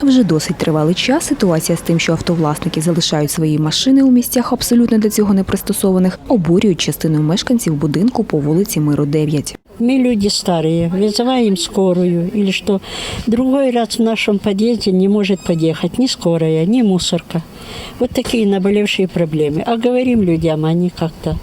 Вже досить тривалий час ситуація з тим, що автовласники залишають свої машини у місцях абсолютно для цього не пристосованих, обурюють частину мешканців будинку по вулиці Миру 9. Мы люди старые, вызываем скорую или что. Другой раз в нашем подъезде не может подъехать ни скорая, ни мусорка. Вот такие наболевшие проблемы. А говорим людям, они как-то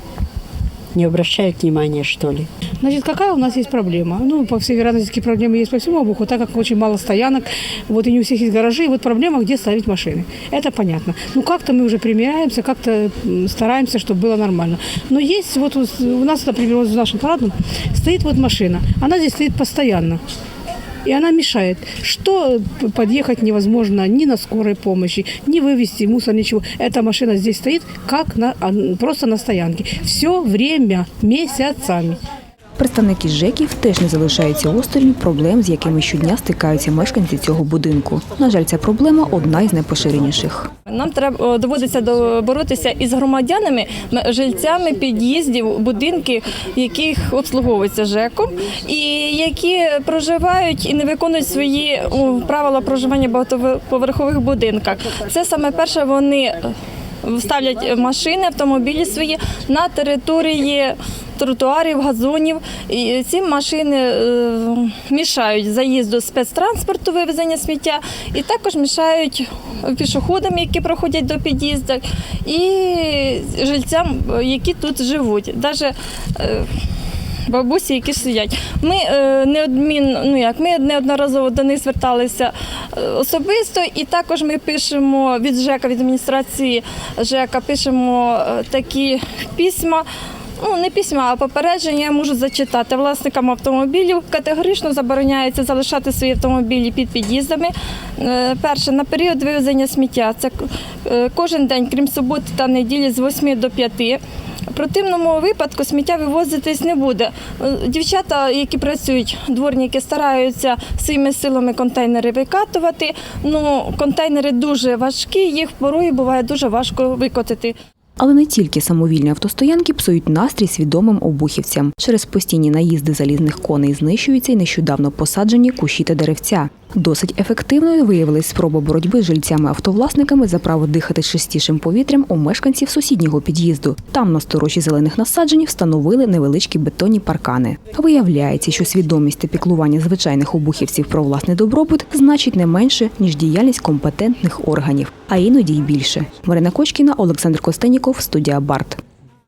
не обращают внимания, что ли. Значит, какая у нас есть проблема? Ну, по всей вероятности, проблемы есть по всему обуху, так как очень мало стоянок, вот и не у всех есть гаражи, и вот проблема, где ставить машины. Это понятно. Ну, как-то мы уже примиряемся, как-то стараемся, чтобы было нормально. Но есть вот у нас, например, вот в нашем парадном стоит вот машина. Она здесь стоит постоянно. И она мешает. Что п- подъехать невозможно ни на скорой помощи, ни вывести мусор, ничего. Эта машина здесь стоит как на, а, просто на стоянке. Все время, месяцами. Представники ЖЕКів теж не залишаються осторонь проблем, з якими щодня стикаються мешканці цього будинку. На жаль, ця проблема одна із найпоширеніших. Нам треба доводиться боротися із громадянами, жильцями під'їздів, будинків, яких обслуговується ЖЕКом, і які проживають і не виконують свої правила проживання в багатоповерхових будинках. Це саме перше вони е, ставлять машини, автомобілі свої на території. Тротуарів, газонів і ці машини е, мішають заїзду спецтранспорту вивезення сміття і також мішають пішоходам, які проходять до під'їзду, і жильцям, які тут живуть. Даже е, бабусі, які сидять. Ми е, неодмінно, ну як ми неодноразово до них зверталися е, особисто, і також ми пишемо від ЖЕКа, від адміністрації ЖЕКа, пишемо такі письма. Ну, не письма, а попередження я можу зачитати. Власникам автомобілів категорично забороняється залишати свої автомобілі під під'їздами. Е, Перше, на період вивезення сміття. Це е, кожен день, крім суботи та неділі, з 8 до 5. В противному випадку сміття вивозитись не буде. Е, Дівчата, які працюють, дворники стараються своїми силами контейнери викатувати. Ну, контейнери дуже важкі, їх порою буває дуже важко викотити. Але не тільки самовільні автостоянки псують настрій свідомим обухівцям. Через постійні наїзди залізних коней знищуються й нещодавно посаджені кущі та деревця. Досить ефективною виявилась спроба боротьби з жильцями-автовласниками за право дихати чистішим повітрям у мешканців сусіднього під'їзду. Там на сторожі зелених насаджень встановили невеличкі бетонні паркани. Виявляється, що свідомість та піклування звичайних обухівців про власний добробут значить не менше ніж діяльність компетентних органів, а іноді й більше. Марина Кочкіна, Олександр Костеніков, студія Барт.